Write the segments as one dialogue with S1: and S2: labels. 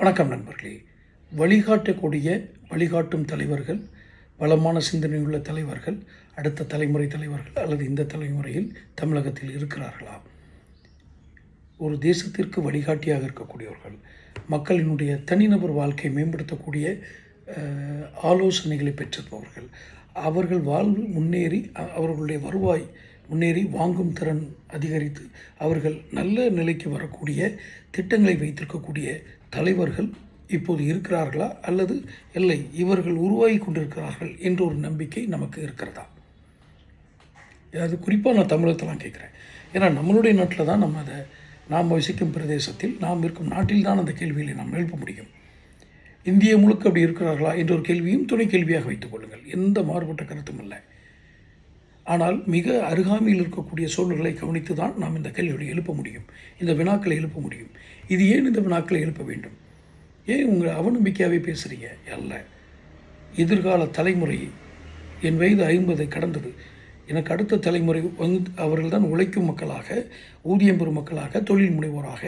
S1: வணக்கம் நண்பர்களே. வழிகாட்டக்கூடிய வழிகாட்டும் தலைவர்கள் வளமான சிந்தனையுள்ள தலைவர்கள் அடுத்த தலைமுறை தலைவர்கள் அல்லது இந்த தலைமுறையில் தமிழகத்தில் இருக்கிறார்களா ஒரு தேசத்திற்கு வழிகாட்டியாக இருக்கக்கூடியவர்கள் மக்களினுடைய தனிநபர் வாழ்க்கையை மேம்படுத்தக்கூடிய ஆலோசனைகளை பெற்றிருப்பவர்கள் அவர்கள் வாழ்வு முன்னேறி அவர்களுடைய வருவாய் முன்னேறி வாங்கும் திறன் அதிகரித்து அவர்கள் நல்ல நிலைக்கு வரக்கூடிய திட்டங்களை வைத்திருக்கக்கூடிய தலைவர்கள் இப்போது இருக்கிறார்களா? அல்லது இல்லை இவர்கள் உருவாகி கொண்டிருக்கிறார்கள் என்ற ஒரு நம்பிக்கை நமக்கு இருக்கிறதா? அது குறிப்பாக நான் தமிழகத்தெல்லாம் கேட்குறேன். ஏன்னா நம்மளுடைய நாட்டில் தான் நம்ம அதை நாம் வசிக்கும் பிரதேசத்தில் நாம் இருக்கும் நாட்டில் தான் அந்த கேள்விகளை நாம் எழுப்ப முடியும். இந்திய முழுக்க அப்படி இருக்கிறார்களா என்ற ஒரு கேள்வியும் துணை கேள்வியாக வைத்துக் கொள்ளுங்கள். எந்த மாறுபட்ட கருத்தும் இல்லை. ஆனால் மிக அருகாமையில் இருக்கக்கூடிய சூழல்களை கவனித்து தான் நாம் இந்த கேள்விகளை எழுப்ப முடியும் இந்த வினாக்களை எழுப்ப முடியும். இது ஏன் இந்த வினாக்களை எழுப்ப வேண்டும்? ஏன் உங்கள் அவநம்பிக்கையாகவே பேசுகிறீங்க அல்ல. எதிர்கால தலைமுறை என் வயது ஐம்பதை கடந்தது. எனக்கு அடுத்த தலைமுறை வந்து அவர்கள் தான் உழைக்கும் மக்களாக ஊதியம் பெறும் மக்களாக தொழில் முனைவோராக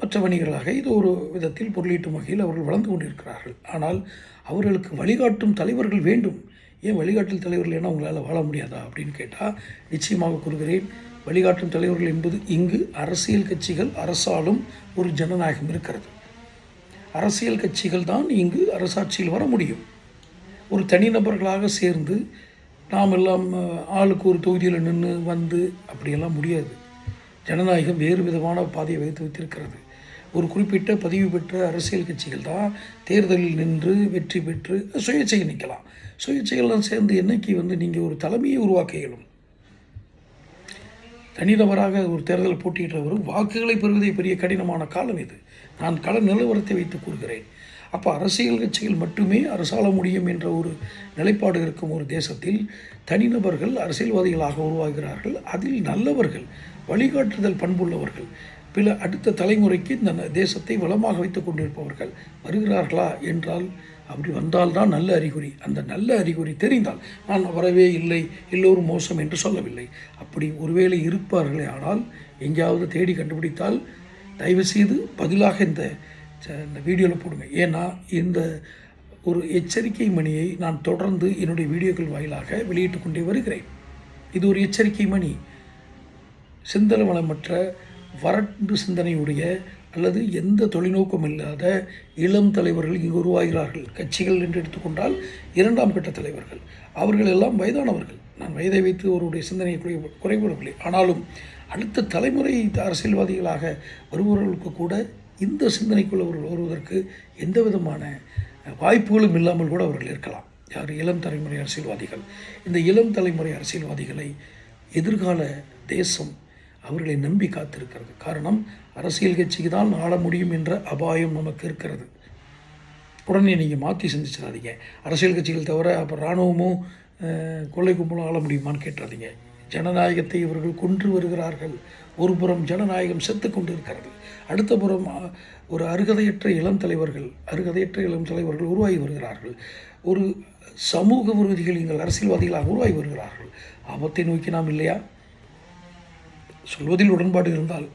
S1: மற்ற வணிகர்களாக இது ஒரு விதத்தில் பொருளீட்டும் வகையில் அவர்கள் வளர்ந்து கொண்டிருக்கிறார்கள். ஆனால் அவர்களுக்கு வழிகாட்டும் தலைவர்கள் வேண்டும். ஏன் வழிகாட்டும் தலைவர்கள் ஏன்னா உங்களால் வாழ முடியாதா அப்படின்னு கேட்டால் நிச்சயமாக கூறுகிறேன். வழிகாட்டும் தலைவர்கள் என்பது இங்கு அரசியல் கட்சிகள் அரசாலும் ஒரு ஜனநாயகம் இருக்கிறது. அரசியல் கட்சிகள் தான் இங்கு அரசாட்சியில் வர முடியும். ஒரு தனிநபர்களாக சேர்ந்து நாம் எல்லாம் ஆளுக்கு ஒரு தொகுதியில் நின்று வந்து அப்படியெல்லாம் முடியாது. ஜனநாயகம் வேறு விதமான பாதையை வைத்து வைத்திருக்கிறது. குறிப்பிட்ட பதிவு பெற்ற அரசியல் கட்சிகள் தான் தேர்தலில் நின்று வெற்றி பெற்று சுயேட்சையை நிற்கலாம். சுயேட்சைகள்லாம் சேர்ந்து என்னைக்கு வந்து நீங்கள் ஒரு தலைமையை உருவாக்க இயலும் தனிநபராக ஒரு தேர்தல் போட்டியிட்டவரும் வாக்குகளை பெறுவதே பெரிய கடினமான காலம் இது. நான் கள நிலவரத்தை வைத்து கூறுகிறேன். அப்போ அரசியல் கட்சிகள் மட்டுமே அரசாள முடியும் என்ற ஒரு நிலைப்பாடு இருக்கும் ஒரு தேசத்தில் தனிநபர்கள் அரசியல்வாதிகளாக உருவாகிறார்கள். அதில் நல்லவர்கள் வழிகாட்டுதல் பண்புள்ளவர்கள் பில அடுத்த தலைமுறைக்கு இந்த தேசத்தை வளமாக வைத்துக் கொண்டிருப்பவர்கள் வருகிறார்களா என்றால் அப்படி வந்தால்தான் நல்ல அறிகுறி. அந்த நல்ல அறிகுறி தெரிந்தால் நான் வரவே இல்லை எல்லோரும் மோசம் என்று சொல்லவில்லை. அப்படி ஒருவேளை இருப்பார்களே ஆனால் எங்கேயாவது தேடி கண்டுபிடித்தால் தயவு செய்து பதிலாக இந்த ச- இந்த வீடியோவில் போடுங்க. ஏன்னா இந்த ஒரு எச்சரிக்கை மணியை நான் தொடர்ந்து என்னுடைய வீடியோக்கள் வாயிலாக வெளியிட்டு கொண்டே வருகிறேன். இது ஒரு எச்சரிக்கை மணி. சிந்தனை வறண்டு சிந்தனையுடைய அல்லது எந்த தொலைநோக்கம் இல்லாத இளம் தலைவர்கள் இங்கு உருவாகிறார்கள். கட்சிகள் என்று எடுத்துக்கொண்டால் இரண்டாம் கட்ட தலைவர்கள். அவர்கள் எல்லாம் வயதானவர்கள். நான் வயதை வைத்து அவருடைய சிந்தனையை குறை- குறைபடவில்லை. ஆனாலும் அடுத்த தலைமுறை அரசியல்வாதிகளாக வருபவர்களுக்கு கூட இந்த சிந்தனைக்குள் அவர்கள் வருவதற்கு எந்த விதமான வாய்ப்புகளும் இல்லாமல் கூட அவர்கள் இருக்கலாம். யார்? இளம் தலைமுறை அரசியல்வாதிகள். இந்த இளம் தலைமுறை அரசியல்வாதிகளை எதிர்கால தேசம் அவர்களை நம்பி காத்திருக்கிறது. காரணம் அரசியல் கட்சிக்கு தான் ஆள முடியும் என்ற அபாயம் நமக்கு இருக்கிறது. உடனே நீங்கள் மாற்றி சிந்திச்சிடாதீங்க. அரசியல் கட்சிகள் தவிர அப்போ இராணுவமும் கொள்ளை கும்பலும் ஆள முடியுமான்னு கேட்டுறாதீங்க ஜனநாயகத்தை இவர்கள் கொன்று வருகிறார்கள். ஒரு புறம் ஜனநாயகம் செத்து கொண்டு இருக்கிறது அடுத்த புறம் ஒரு அருகதையற்ற இளம் தலைவர்கள் அருகதையற்ற இளம் தலைவர்கள் உருவாகி வருகிறார்கள். ஒரு சமூக விரோதிகள் எங்கள் அரசியல்வாதிகளாக உருவாகி வருகிறார்கள். ஆபத்தை நோக்கி நாம் இல்லையா? சொல்வதில் உடன்பாடு இருந்தால்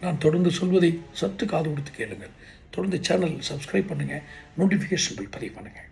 S1: நான் தொடர்ந்து சொல்வதை சற்று காது கொடுத்து கேளுங்கள். தொடர்ந்து சேனல் சப்ஸ்கிரைப் பண்ணுங்கள் நோட்டிஃபிகேஷன் பில் பதிவு பண்ணுங்கள்